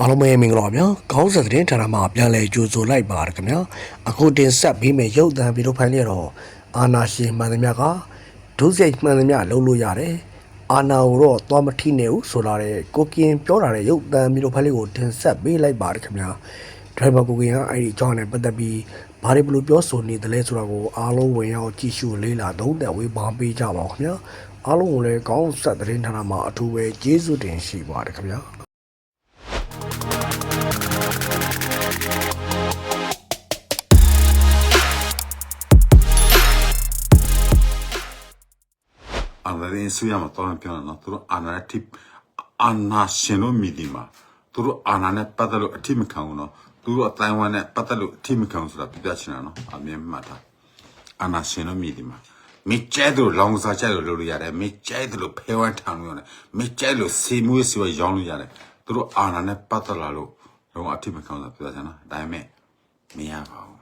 အားလုံးပဲမင်္ဂလာပါဗျာခေါင်းဆက်သတင်းဌာနမှာပြန်လည်ကြိုဆိုလိုက်ပါရခင်ဗျာအခုတင်ဆက်ပြီးမယ်ရုပ်သံဗီဒီယိုဖိုင်လေးတော့အာနာရှင်မှန်သမျှကဒုစရိုက်မှန်သမျှလုံးလို့ရတယ်အာနာကိုတော့သွားမထိနဲ့ဘူးဆိုလာတဲ့ကိုကင်ပြောတာတဲ့ရုပ်သံဗီဒီယိုဖိုင်လေးကိုတင်ဆက်ပေးလိုက်ပါရခင်ဗျာဒရိုင်ဘာကိုကင်ကအဲ့ဒီအကြောင်းနဲ့ပတ်သက်ပြီးဘာတွေဘလို့ပြောဆိုနေတယ်လဲဆိုတာကိုအားလုံးဝင်ရောက်ကြည့်ရှုလေးလာသုံးသပ်ဝေဖန်ပေးကြပါဦးခင်ဗျာအားလုံးကိုလည်းခေါင်းဆက်သတင်းဌာနမှာအထူးပဲကျေးဇူးတင်ရှိပါတယ်ခင်ဗျာ အာဏာရင်ဆွေးရမှာတော့ပြောတာနော်သူတို့အာဏာနဲ့တိအာဏာရှင်လို့မြည်ဒီမှာသူတို့အာဏာနဲ့ပတ်သက်လို့အထိမခံဘူးနော်သူတို့အတိုင်းဝမ်နဲ့ပတ်သက်လို့အထိမခံဘူးဆိုတာပြပြချင်တာနော်အမြင်မှတ်တာအာဏာရှင်လို့မြည်ဒီမှာမိကျဲတို့လောင်စာကျဲလို့လုပ်လို့ရတယ်မိကျဲတို့ဖဲဝမ်းထောင်လို့ရတယ်မိကျဲလို့စီမွေးစီဝဲရောင်းလို့ရတယ်သူတို့အာဏာနဲ့ပတ်သက်လာလို့ တော့အထိမခံဘူးဆိုတာပြပြချင်တာဒါပေမဲ့မရပါဘူး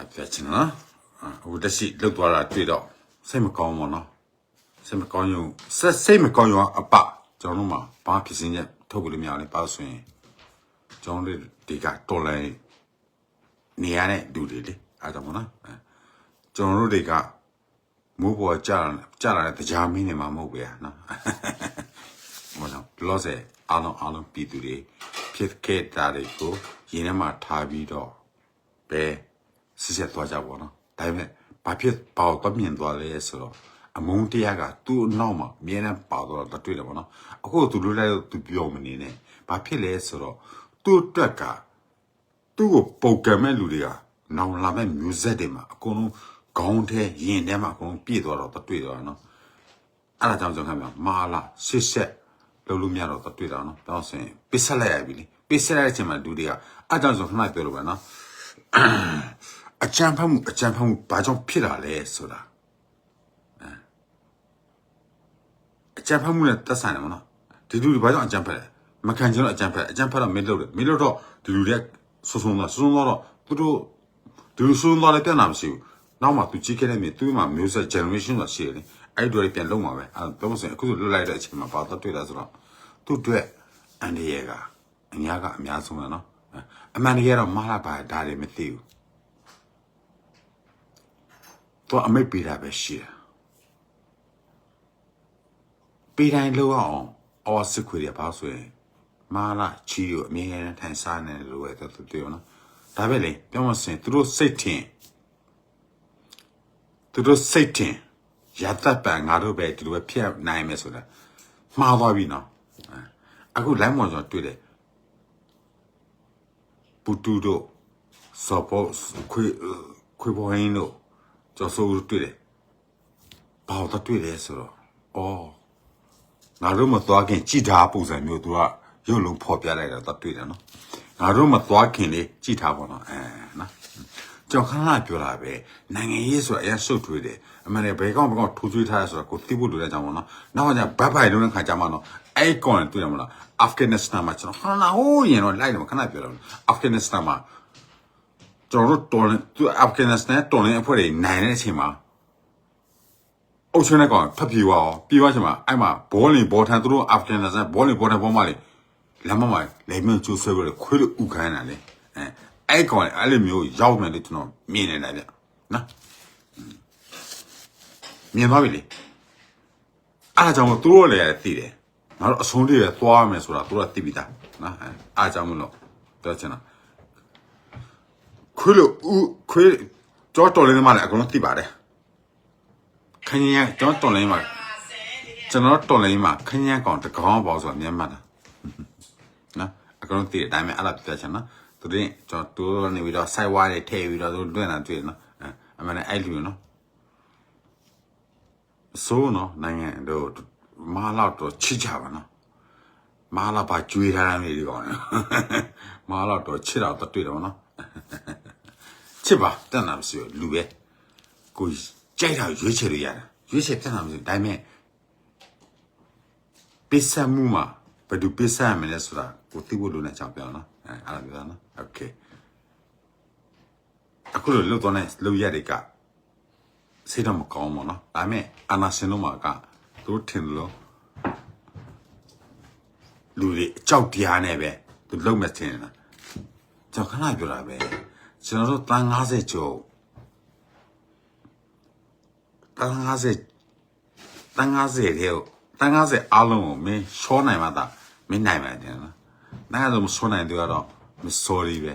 အပြချင်နော်ဟိုတက်ရှိလောက်သွားတာတွေ့တော့စိတ်မကောင်းပါတော့စိတ်မကောင်းရုံဆက်စိတ်မကောင်းရုံအပကျွန်တော်တို့မှာဘာဖြစ်စင်းချက်ထုတ်လို့မရဘူးပါဆိုရင်ကျွန်တော်တို့ဒီကတော်လိုင်းနေရတဲ့လူတွေလေအားကြောင့်မနော်အဲကျွန်တော်တို့တွေကမိုးပေါ်ကြာကြာလာတဲ့တရားမင်းနေမှာမဟုတ်ပဲနော်မနော် လောဆယ်အားလုံးအားလုံးပြည်သူတွေဖြစ်ခဲ့တာတွေကိုရင်းထဲမှာထားပြီးတော့ပဲစစ်ဆက်သွားကြပါတော့ဒါပေမဲ့ဘာဖြစ်ပေါတော့မြင်သွားလဲဆိုတော့အမုန်းတရားကသူ့နောက်မှာအမြဲတမ်းပါတော့တွေ့တယ်ပေါ့နော်အခုသူလွတ်လိုက်တော့သူပြောမနေနဲ့ဘာဖြစ်လဲဆိုတော့သူ့အတွက်ကသူ့ကိုပုတ်ကံမဲ့လူတွေကနောင်လာမဲ့မျိုးဆက်တွေမှာအကုန်လုံးခေါင်းထဲရင်ထဲမှာအကုန်လုံးပြည့်သွားတော့တွေ့သွားတာနော်အဲ့ဒါကြောင့်ကျွန်တော်ကမာလာစစ်ဆက် လုံးလို့မရတော့တွေ့တာနော်တောင်းစင်ပစ်ဆက်လိုက်ရပြီလေပစ်ဆက်လိုက်တဲ့အချိန်မှာလူတွေကအဲ့ဒါကြောင့်ကျွန်တော်ခဏပြောလို့ပဲနော်အကြံဖတ်မှုအကြံဖတ်မှုဘာကြောင့်ဖြစ်တာလဲဆိုတာအဲအကြံဖတ်မှုနဲ့သက်ဆိုင်တယ်မနော်ဒီလူတွေဘာကြောင့်အကြံဖတ်လဲမခံချင်တော့အကြံဖတ်အကြံဖတ်တော့မင်းလုပ်တယ်မင်းလုပ်တော့ဒီလူတွေဆွဆုံးသွားဆွဆုံးသွားတော့သူတို့ဒီလူဆွဆုံးသွားလည်းပြန်လာမရှိဘူးနောက်မှသူကြည့်ခဲ့တဲ့မြေသူ့မှာမျိုးဆက် generation ဆိုတာရှိတယ်လေအဲ့ဒီတွေပြန်လုံးမှာပဲအဲတော့ဆိုရင်အခုဆိုလွတ်လိုက်တဲ့အချိန်မှာဘာတော့တွေ့လဲဆိုတော့ သူ့အတွက်အန်ဒီယေကအများကအများဆုံးပဲနော်အမှန်တကယ်တော့မလာပါဒါတွေမသိဘူးတော့အမိတ်ပေးတာပဲရှိတယ်ပေးတိုင်းလောက်အောင်အော်စစ်ခွေရပါဆိုရင်မာလာချီကိုအမြဲတမ်းထိုင်စားနေတယ်လို့ပဲသူပြောနော်ဒါပဲလေပြောမစင်သူတို့စိတ်ထင်သူတို့စိတ်ထင်ရတတ်ပံငါတို့ပဲဒီလိုပဲဖျက်နိုင်မယ်ဆိုတာမှားသွားပြီနော် အခု line ပေါ်ကျွန်တော်တွေ့တယ်ပူတူတို့စောပေါ်ခွေခွေပေါ်ဟင်းတို့ကျော်စိုးတွေ့တယ်။ဘာတော့တွေ့လဲဆိုတော့အော်ငါတို့မသွားခင်ကြည်ထားပုံစံမျိုးသူကရုပ်လုံးဖော်ပြလိုက်တာတော့တွေ့တယ်နော်။ငါတို့မသွားခင်လေးကြည်ထားပါတော့အဲနော်။ ကြောင်ခဏပြောတာပဲနိုင်ငံရေးဆိုအရင်ဆုတ်ထွေးတယ်အမှန်တည်းဘယ်ကောင်ဘယ်ကောင်ထိုးထွေးထားရဆိုတော့ကိုသိဖို့လိုတဲ့ကြောင်ပေါ့နော်။နောက်ကကျဘတ်ဖိုင်လုံးတဲ့ခါကျမှတော့အဲ့ကောင်တွေ့ရမလားအာဖဂန်နစ္စတန်မှာကျွန်တော်ဟာလာဟိုးရင်တော့လိုက်တယ်ခဏပြောတယ်အာဖဂန်နစ္စတန်မှာကျွန်တော်တို့တော်လန်သူအာဖဂန်နစ္စတန်တော်လန်အဖွဲ့တွေနိုင်တဲ့အချိန်မှာအုပ်ချုပ်တဲ့ကောင်ဖတ်ပြေသွားအောင်ပြေသွားချိန်မှာအဲ့မှာဘောလင်ဘောထန်သူတို့အာဖဂန်နစ္စတန်ဘောလင်ဘောထန်ဘောမလေးလမ်းမမှာလေမင်းကျိုးဆွဲပြီးခွေးလို့ဥခိုင်းတာလေအဲ အဲ့ကောင်အဲ့လိုမျိုးရောက်မယ်လို့ကျွန်တော်မြင်နေတာဗျနော်မြင်သွားပြီလေအားကြောင့်သူတို့လည်းသိတယ်ငါတို့အဆုံးလေးရသွားမယ်ဆိုတာသူတို့ကသိပြီးသားနော်အဲအားကြောင့်မလို့ပြောချင်တာခွေးလို့ဦးခွေးကြောတော်လင်းမှာလည်းအကုန်လုံးသိပါတယ်ခင်းရကြောတော်လင်းမှာကျွန်တော်တော်လင်းမှာခင်းရကောင်တကောင်ပေါ့ဆိုတာမြန်မာတာနော်အကုန်လုံးသိတဲ့အတိုင်းပဲအဲ့ဒါပြချင်နော် သူတို့ကျွန်တော်တို့နေပြီးတော့ site wire တွေထည့်ပြီးတော့သူတွင်းတာတွေ့နော်အမှန်နဲ့အဲ့လူနော်ဆိုးနော်နိုင်ငံတို့မာလောက်တော့ချစ်ကြပါနော်မာလာပါကျွေးထားတယ်ဒီကောင်မာလောက်တော့ချစ်တော့တွေ့တယ်ဗောနော်ချစ်ပါတတ်တာမရှိဘူးလူပဲကိုကြိုက်တာရွေးချယ်လို့ရတယ်ရွေးချယ်တတ်တာမရှိဘူးဒါပေမဲ့ပစ္စမှုမှာဘယ်သူပစ္စရမလဲဆိုတာကိုသိဖို့လိုနေချောင်းပြောင်းနော် အဲအဲ့ဒါပြောနော်โอเคအခုလိုလွတ်သွားတဲ့လူရက်တွေကစိတ်တော့မကောင်းဘူးနော်ဒါပေမဲ့အာနာရှင်တို့မှာကသူတို့ထင်လို့ လူတွေအကြောက်တရားနဲ့ပဲသူလုံးမဲ့တင်တာကျွန်တော်ခဏပြောတာပဲကျွန်တော်တို့တန်း90ကျော်တန်း90တန်း90တဲ့တန်း90အားလုံးကိုမင်းရှောနိုင်မှာတာမင်းနိုင်မှာတယ်နော် နိုင်တော့မရှောနိုင်တော့တော့မ sorry ပဲ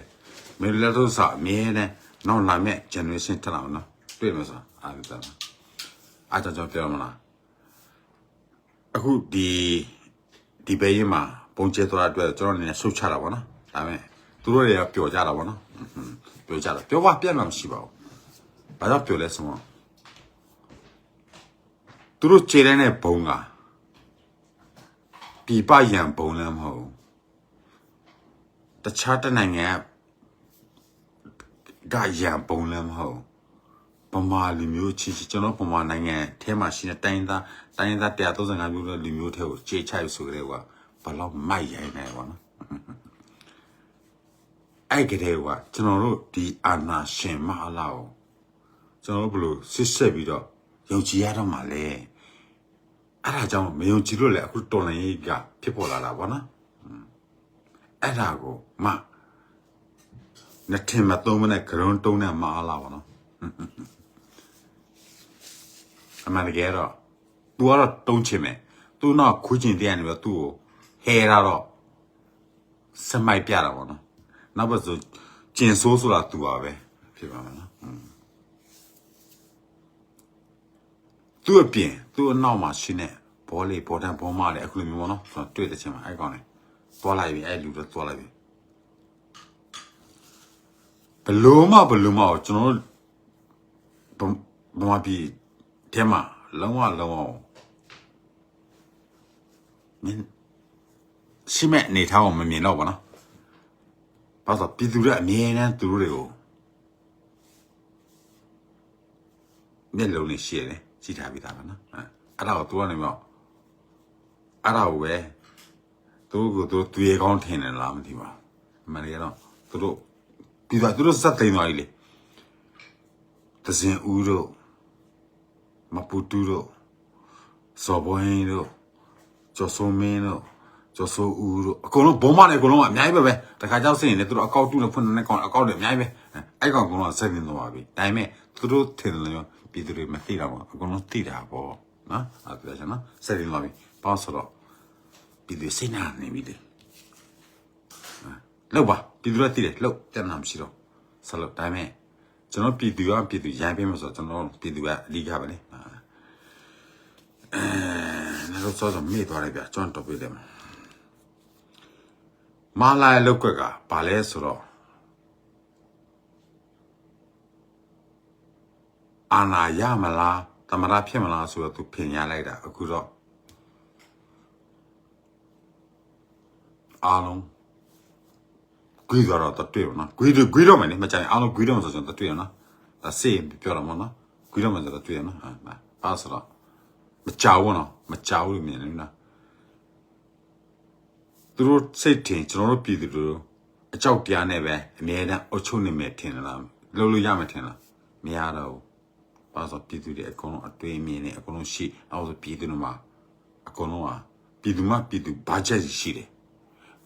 မင်းလည်းတော့စာအမြဲတမ်းနောက်လာမဲ့ generation တက်လာမှာနော်တွေ့မှာဆိုအားရတာအားကြောင့်ကျွန်တော်ပြောမလားအခုဒီဒီဘေးရင်မှာပုံကျဲသွားတဲ့အတွက်ကျွန်တော်အနေနဲ့ဆုတ်ချတာပေါ့နော်ဒါပေမဲ့သူတို့တွေကပျော်ကြတာပေါ့နော်အဟွန်းပျော်ကြတာပျော်ပါပြတ်မှမရှိပါဘူးဘာကြောင့်ပျော်လဲဆိုတော့သူတို့ခြေတိုင်းတဲ့ဘုံကပြပရန်ဘုံလည်းမဟုတ်ဘူး တခြားတနိုင်ငံကကရန်ဘုံလည်းမဟုတ်ဘူးဗမာလူမျိုးချီချီကျွန်တော်ဗမာနိုင်ငံထဲမှာရှိတဲ့တိုင်းသားတိုင်းသား135မျိုးတဲ့လူမျိုးထဲကိုခြေချိုက်ဆိုကြတဲ့ကွာဘယ်တော့မိုက်ရိုင်းနေကွာနော်အဲ့ကလေးကကျွန်တော်တို့ဒီအာနာရှင်မအလာကိုကျွန်တော်တို့ဘယ်လိုဆစ်ဆက်ပြီးတော့ယုံကြည်ရတော့မှာလဲအဲ့ဒါကြောင့်မယုံကြည်လို့လေအခုတော်လန်ရေးကဖြစ်ပေါ်လာတာဗောနော် အဲ့ဒါကိုမနှစ်ထင်မသုံးမနဲ့ဂရုံးတုံးနဲ့မအားလာဗောနော် အမှန်တကယ်တော့ तू ကတော့တုံးချင်မယ် तू တော့ခွေးချင်တဲ့နေပြီးတော့ तू ကိုဟဲတာတော့စမိုက်ပြတာပေါ့နော်နောက်ပါဆိုကျင်ဆိုးဆိုတာ तू ပါပဲဖြစ်ပါမယ်နော်อืม तू အပြင် तू အနောက်မှာရှိနေဘောလေးပေါ်တန်ဘောမလေးအခုလိုမျိုးပေါ့နော်ဆိုတော့တွေ့တဲ့ချင်းမှာအဲ့ကောင်လေး သွားလိုက်ပြီအဲ့လူတော့သွားလိုက်ပြီဘလို့မဘလို့မကိုကျွန်တော်တို့ဗမာပြည်ထဲမှာလုံးဝလုံးဝမင်းရှိမဲ့အနေထားကိုမမြင်တော့ဘူးနော်ဘာလို့လဲပြည်သူတွေအမြဲတမ်းသူတို့တွေကိုမျက်လုံးနဲ့ရှင်းတယ်ကြည့်ထားပြီးသားပါနော်အဲအဲ့ဒါကိုသူကနေတော့အဲ့ဒါကိုပဲ သူတို့ကသူသူရေကောင်းထင်တယ်လားမသိပါဘူးအမှန်တကယ်တော့သူတို့ပြီးတော့သူတို့စက်သိမ်းသွားပြီလေသဇင်ဦးတို့မပူတူတို့စော်ဘွင်းတို့ကျော်စုံမင်းတို့ကျော်စိုးဦးတို့အကုန်လုံးဘုံမနဲ့အကုန်လုံးကအများကြီးပဲပဲတခါကြောက်စင်ရင်လည်းသူတို့အကောက်တူနဲ့ဖွင့်နေတဲ့ကောင်အကောက်တွေအများကြီးပဲအဲ့ကောင်အကုန်လုံးဆက်နေသွားပါပြီဒါပေမဲ့သူတို့ထင်တယ်လို့ပြည်သူတွေမသိတာပေါ့အကုန်လုံးသိတာပေါ့နော်အဲ့ဒါကျနော်ဆက်နေသွားပြီဘာလို့ဆိုတော့ ပြည်သူစိတ်နာနေပြီလေလောက်ပါပြည်သူတွေသိတယ်လောက်တက်နာမရှိတော့ဆက်လို့ဒါပေမဲ့ကျွန်တော်ပြည်သူကပြည်သူရိုင်းပေးမှာဆိုတော့ကျွန်တော်ပြည်သူကအလီကပဲလေအဲနောက်တော့တော့မေ့သွားလိုက်ဗျာကျွန်တော်တော့ပြတယ်မာလာရဲ့လောက်ကွက်ကဘာလဲဆိုတော့အာနာရမလားတမရဖြစ်မလားဆိုတော့သူပြင်ရလိုက်တာအခုတော့ အားလုံးကွေးတော့တော့တွေ့ရနော်ကွေးတော့ကွေးတော့မယ်လေမကြိုင်အားလုံးကွေးတော့ဆိုတော့တွေ့ရနော်ဒါစေးပြောတော့မနော်ကွေးတော့မယ်ဆိုတော့တွေ့ရနော်ဟာပါဆိုတော့မကြောက်ဘူးနော်မကြောက်ဘူးလို့မြင်နေနော်သူတို့စိတ်ထင်ကျွန်တော်တို့ပြည်သူတို့အကြောက်တရားနဲ့ပဲအမြဲတမ်းအချုပ်နေမယ်ထင်လားလုံးလို့ရမယ်ထင်လားမရတော့ဘူးပါဆိုပြည်သူတွေအကုန်လုံးအတွေ့အမြင်နဲ့အကုန်လုံးရှိနောက်ဆိုပြည်သူတွေမှာအကုန်လုံးဟာပြည်သူမှပြည်သူဘာချက်ရှိတယ်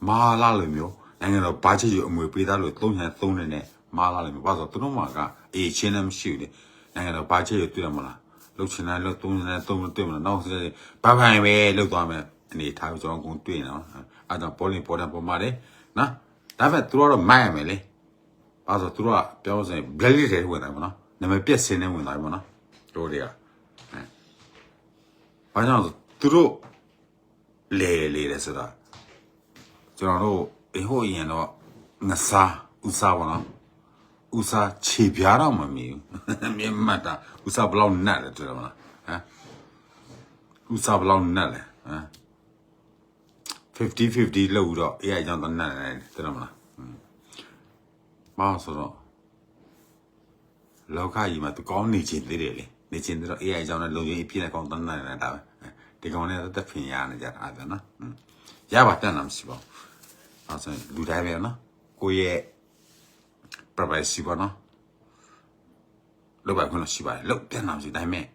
မာလာလိုမျိုးနိုင်ငံတော်ဘာချစ်ရအမွေပေးသားလို့သုံးချင်သုံးနေနဲ့မာလာလိုမျိုးဘာလို့သူတို့မှာကအေးချင်းလည်းမရှိဘူးလေနိုင်ငံတော်ဘာချစ်ရတွေ့ရမလားလှုပ်ချင်တယ်လို့သုံးချင်တယ်သုံးလို့တွေ့မလားနောက်ဆိုဘာဖိုင်ပဲလှုပ်သွားမယ်အနေထားကိုကျွန်တော်ကုန်တွေ့နေတော့အဲဒါပေါ်လင်ပေါ်တယ်ပေါ်မှာလေနော်ဒါပေမဲ့သူတို့ကတော့မိုက်ရမယ်လေဘာလို့သူတို့ကပြောစရင်ဘလက်လေးတွေဝင်တယ်မနော်နာမည်ပြက်စင်းနေဝင်တယ်မနော်တို့တွေကအဲဘာကြောင့်လဲသူတို့လေလေလေဆိုတာ ကျွန်တော်တို့အဟိုရင်တော့ငစားဥစားပါနော်ဥစားခြေပြားတော့မမီဘူးမြင်မှတ်တာဥစားဘလောက်နတ်လဲတွေ့ရမလားဟမ်ဥစားဘလောက်နတ်လဲဟမ်50 50လောက်တော့အေးအကြောင်းတော့နတ်တယ်တွေ့ရမလားမအောင်ဆိုတော့လောကကြီးမှာသူကောင်းနေခြင်းသေးတယ်လေနေခြင်းသေးတော့အေးအကြောင်းနဲ့လုံရင်အပြည့်နဲ့ကောင်းတန်းနေတာပဲဒီကောင်နဲ့သက်ဖင်ရနေကြတာအဲ့ဒါနော်ရပါတန်တာမရှိပါဘူး အဲ့ဆိုလူတိုင်းပဲနော်ကိုယ့်ရဲ့ privacy ပေါ့နော်လောက်ပါခွင့်လို့ရှိပါတယ်လောက်ပြန်လာစီတိုင်းမဲ့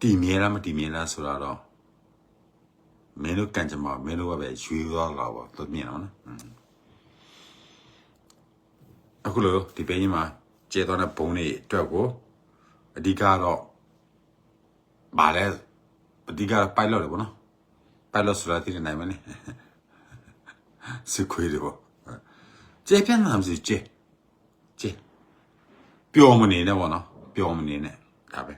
တည်မြဲလားမတည်မြဲလားဆိုတော့မမင်းတို့ကန်ကြမှာမင်းတို့ကပဲရွှေသွားလာပါသူမြင်အောင်နော်အခုလို့ဒီပေးကြီးမှာကျေသွားတဲ့ဘုံတွေအတွက်ကိုအဓိကတော့ဗာလဲအဓိက pilot လေပေါ့နော် pilot ဆိုတာသိနေနိုင်မလဲ စစ်ခွေးတွေပေါ့ကျေပြန်လာမှစီကျေကျေပျော်မနေနဲ့ပေါ့နော်ပျော်မနေနဲ့ဒါပဲ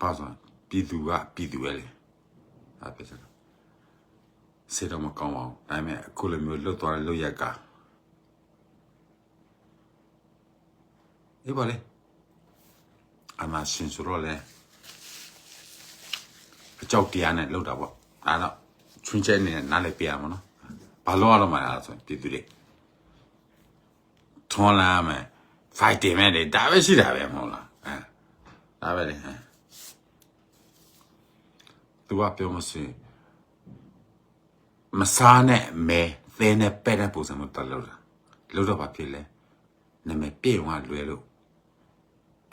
ပါဆိုပြည်သူကပြည်သူပဲလေဒါပဲစကားစေတော့မကောင်းပါဘူးဒါပေမဲ့အခုလိုမျိုးလွတ်သွားတဲ့လွတ်ရက်ကအေးပါလေအမရှင်ဆိုတော့လေအကြောက်တရားနဲ့လောက်တာပေါ့ဒါတော့ ချွင်းချက်နေနဲ့နားလည်းပြရမှာနော်ဘာလို့ရတော့မှာလဲဆိုရင်ပြည်သူတွေထွန်လာမယ် fighting မဲ့လေဒါပဲရှိတာပဲမဟုတ်လားအဲဒါပဲလေအဲသူကပြောမစင်မစားနဲ့မဲသဲနဲ့ပဲ့တဲ့ပုံစံမျိုးတက်လို့တာလို့တော့ဘာဖြစ်လဲနာမည်ပြေဝင်လွယ်လို့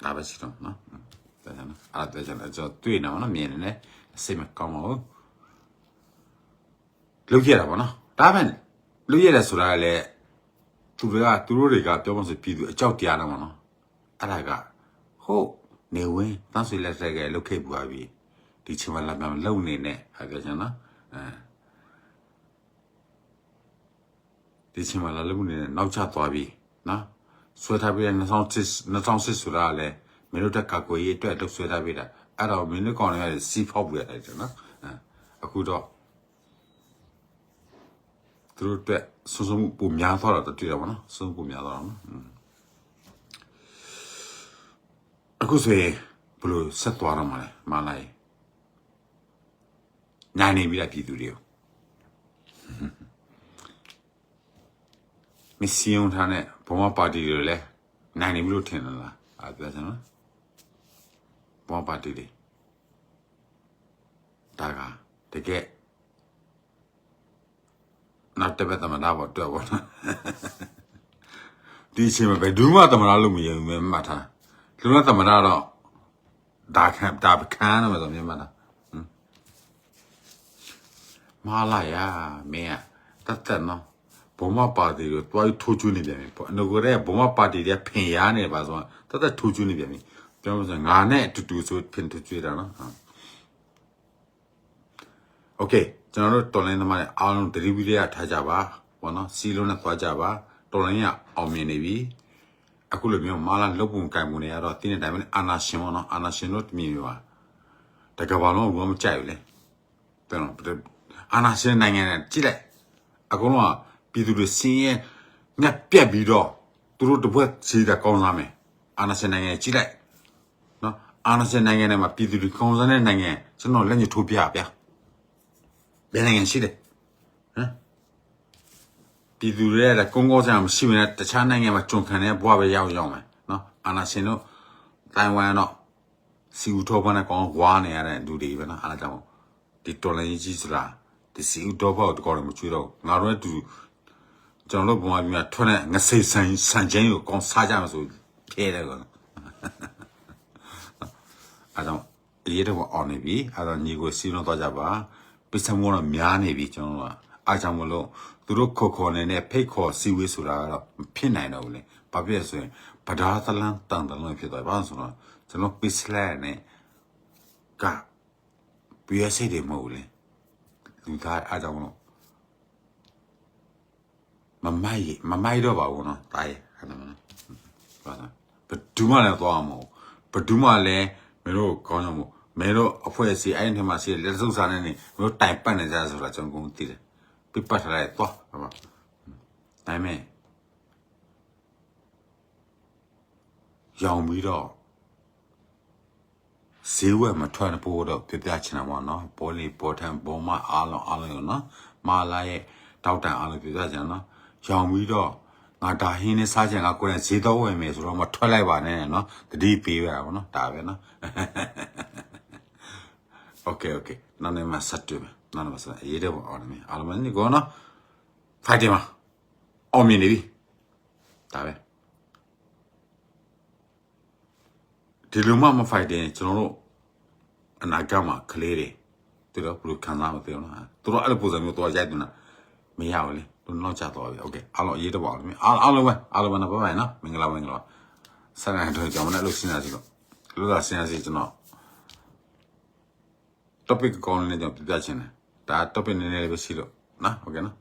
ဒါပဲရှိတော့နော်ဒါကြောင့်နော်အဲ့ဒါကြောင့်ကျွန်တော်တွေ့နေမှာနော်မြင်နေတယ်စိတ်မကောင်းပါဘူး လုတ်ရတာပေါ့နော်ဒါပဲလုတ်ရတယ်ဆိုတာကလည်းသူတွေကသူတို့တွေကပြောမှဆိုပြည်သူအကြောက်တရားတော့မနော်အဲ့ဒါကဟုတ်နေဝင်တန်းဆွေလက်ထက်ကလုတ်ခဲ့ပူပါပြီဒီချိန်မှလာမှလုံနေနဲ့ဟာကြကျွန်နော်အဲဒီချိန်မှလာလုံနေနဲ့နောက်ကျသွားပြီနော်ဆွဲထားပြီးတဲ့2006 2006ဆိုတာကလည်းမင်းတို့တက်ကကိုရေးအတွက်လုပ်ဆွဲထားပြီးတာအဲ့တော့မင်းတို့ကောင်တွေကစီးဖောက်ပြရတယ်ကျွန်နော်အဲအခုတော့ သူတို့အတွက်စုံစုံမှုပုံများသွားတာတွေ့ရပါတော့စုံပုံများသွားတာနော်အခုဆိုရင်ဘယ်လိုဆက်သွားတော့မှာလဲမလိုက်နိုင်နေပြီလားပြည်သူတွေကိုမစ်စီယုံထားတဲ့ဘုံမပါတီတွေလည်းနိုင်နေပြီလို့ထင်တယ်လားအဲ့ဒါပြောစမ်းနော်ဘုံမပါတီတွေဒါကတကယ် နောက်တစ်ပတ်သမဏဘောတွေ့ဘောနော်ဒီအချိန်မှာဘယ်သူမှသမဏလို့မရဘူးမဲမှတ်ထားလူကသမဏတော့ဒါခံဒါခံရမယ်ဆိုမြင်မှတ်တာမာလာယာမင်းတတ်တယ်နော်ဘုံမပါတီကိုတွားထိုးကျွနေပြန်ပြီပေါ့အနဂရဲဘုံမပါတီတွေဖင်ရနေပါဆိုတော့တတ်ထိုးကျွနေပြန်ပြီပြောလို့ဆိုငါနဲ့အတူတူဆိုဖင်ထိုးကျွတာနော်โอเค ကျွန်တော်တို့တော်လိုင်းသမားတွေအားလုံးဒရီဗီလေးရထားကြပါဘောနော်စီလုံးနဲ့သွားကြပါတော်လိုင်းရအောင်မြင်နေပြီအခုလိုမျိုးမာလာလုတ်ပုံကင်ပုံတွေကတော့တင်းတဲ့တိုင်းပဲအာနာရှင်ဘောနော်အာနာရှင်တို့တမီပါတကဘာလုံးဘာမကြိုက်ဘူးလေတဲ့နော်အာနာရှင်နိုင်ငံနဲ့ကြည့်လိုက်အကုန်လုံးကပြည်သူတွေစင်းရဲညက်ပြက်ပြီးတော့သူတို့တပွဲစီးတာကောင်းစားမယ်အာနာရှင်နိုင်ငံကြည့်လိုက်နော်အာနာရှင်နိုင်ငံနဲ့မှာပြည်သူတွေကောင်းစားတဲ့နိုင်ငံကျွန်တော်လက်ညှိုးထိုးပြဗျာ ဘယ်နိုင်ငံရှိတယ်ဟမ်ပြည်သူတွေကလည်းကုန်းကောစရာမရှိဘူးနဲ့တခြားနိုင်ငံမှာကျွန်ခံတဲ့ဘဝပဲရောက်ရောက်မယ်နော်အာနာရှင်တို့တိုင်ဝမ်တော့စီဦးထောပန်းနဲ့ကောင်းဝါနေရတဲ့လူတွေပဲနော်အားကြောင့်ဒီတော်လိုင်းကြီးဆိုတာဒီစီဦးထောပေါ့တကောတော့မချွေးတော့ငါတို့ကတူကျွန်တော်တို့ဘုံအပြီးမှထွက်တဲ့ငစိဆန်ဆန်ချင်းကိုကောင်းစားကြမှာဆိုခဲတယ်ကောအားကြောင့်အရေးတော့အောင်နေပြီအားတော့ညီကိုစီးလုံးတော့ကြပါ ပိစံမောတော့များနေပြီကျွန်တော်တို့ကအားကြောင့်မလို့သူတို့ခေါ်ခေါ်နေနဲ့ဖိတ်ခေါ်စီဝေးဆိုတာကတော့မဖြစ်နိုင်တော့ဘူးလေဘာဖြစ်လဲဆိုရင်ဗဒါသလန်တန်တလန်ဖြစ်သွားပါဆိုတော့ကျွန်တော်ပိစလဲနဲ့ကပြည့်စိတ်တွေမဟုတ်ဘူးလေလူသားအားကြောင့်မလို့မမိုက်မမိုက်တော့ပါဘူးနော်တားရဲ့ဟဲ့နော်ဘာသာဘဒူးမလည်းသွားမှာဘဒူးမလည်းမင်းတို့ကောင်းကြမို့ မင်းတို့အဖွဲ့အစည်းအဲ့ဒီမှာရှိလက်စုပ်စားနေနေမင်းတို့တိုင်ပတ်နေကြဆိုတာကျွန်တော်ကုန်သိတယ်ပြပတ်ထားလိုက်သွားဟုတ်ပါဒါပေမဲ့ရောင်ပြီးတော့ဈေးဝယ်မထွက်ဖို့တော့ပြပြချင်တာပေါ့နော်ပေါ်လီပေါ်ထန်ပေါ်မအားလုံးအားလုံးရောနော်မာလာရဲ့တောက်တန်အားလုံးပြပြချင်နော်ရောင်ပြီးတော့ငါဒါဟင်းနဲ့စားချင်ငါကိုယ်နဲ့ဈေးတော့ဝယ်မယ်ဆိုတော့မထွက်လိုက်ပါနဲ့နော်တတိပေးရတာပေါ့နော်ဒါပဲနော် Okay okay နာနေမှာဆက်တွေ့မယ်နာနေမှာဆက်အရေးတော့အောင်နေမယ်အားလုံးနေကောနော် fighting မှာအောင်မြင်နေပြီဒါပဲဒီလိုမှမ fighting ကျွန်တော်တို့အနာဂတ်မှာကလေးတွေသူတို့ဘယ်လိုခံစားမသိအောင်လားသူတို့အဲ့လိုပုံစံမျိုးတော့ရိုက်တယ်နော်မရဘူးလေသူနောက်ကျသွားပြီโอเคအားလုံးအရေးတော့အောင်မယ်အားလုံးပဲအားလုံးပဲနော်ဘိုင်ဘိုင်နော်မင်္ဂလာမင်္ဂလာဆက်နေတော့ကျွန်တော်လည်းလို့စဉ်းစားကြည့်တော့လို့သာစဉ်းစားကြည့်ကျွန်တော် topic ကောင်းလေးကြောင့်ပြပြချင်တယ်ဒါ topic နည်းနည်းလေးပဲရှိလို့နော်ဟုတ်ကဲ့နော်